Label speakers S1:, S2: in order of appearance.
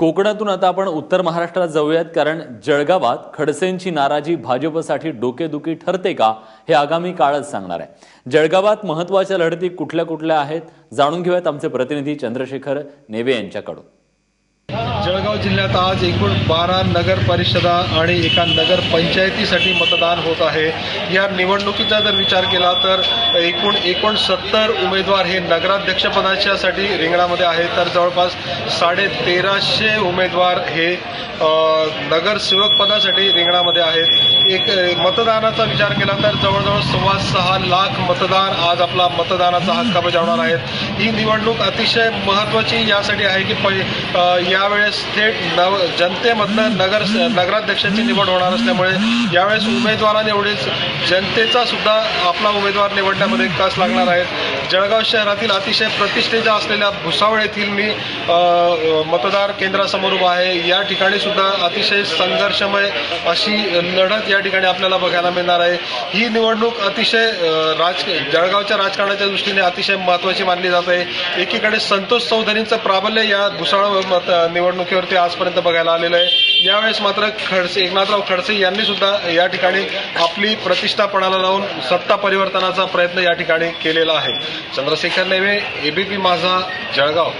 S1: कोकणातून आता आपण उत्तर महाराष्ट्रात जाऊयात कारण जळगावात खडसेंची नाराजी भाजपसाठी डोकेदुखी ठरते का हे आगामी काळच सांगणार आहे. जळगावात महत्त्वाच्या लढती कुठल्या कुठल्या आहेत जाणून घेऊयात आमचे प्रतिनिधी चंद्रशेखर नेवे यांच्याकडून.
S2: जळगाव जिल्ह्यात आज एकूण बारा नगर परिषदा आणि एका नगर पंचायतीसाठी मतदान होत आहे. या निवडणुकीचा जर विचार केला तर एकूण एकोणसत्तर उमेदवार हे नगराध्यक्षपदाच्यासाठी रिंगणामध्ये आहेत. तर जवळपास साडे तेराशे उमेदवार हे नगरसेवकपदासाठी नगरसेवक पदासाठी रिंगणामध्ये आहेत. एक मतदानाचा विचार केला तर जवळजवळ सव्वा सहा लाख मतदार आज आपला मतदानाचा हक्क बजावणार आहेत. ही निवडणूक अतिशय महत्त्वाची यासाठी आहे की पै यावेळेस थेट नव जनतेमधनं नगर नगराध्यक्षाची निवड होणार असल्यामुळे यावेळेस उमेदवारांनी एवढेच जनतेचा सुद्धा आपला उमेदवार निवडण्यामध्ये कस लागणार आहेत? जळगाव शहरातील अतिशय प्रतिष्ठेच्या असलेल्या भुसावळ येथील मी मतदार केंद्रासमोर उभा आहे. या ठिकाणी सुद्धा अतिशय संघर्षमय अशी लढत या ठिकाणी आपल्याला बघायला मिळणार आहे. ही निवडणूक अतिशय राज जळगावच्या राजकारणाच्या दृष्टीने अतिशय महत्त्वाची मानली जात आहे. एकीकडे संतोष चौधरींचं प्राबल्य या भुसावळ मत निवडणुकीवरती आजपर्यंत बघायला आलेलं आहे. यावेळेस मात्र खडसे एकनाथराव खडसे यांनी सुद्धा या ठिकाणी आपली प्रतिष्ठापणाला लावून सत्ता परिवर्तनाचा प्रयत्न या ठिकाणी केलेला आहे. चंद्रशेखर नेवे एबीपी माझा जळगाव.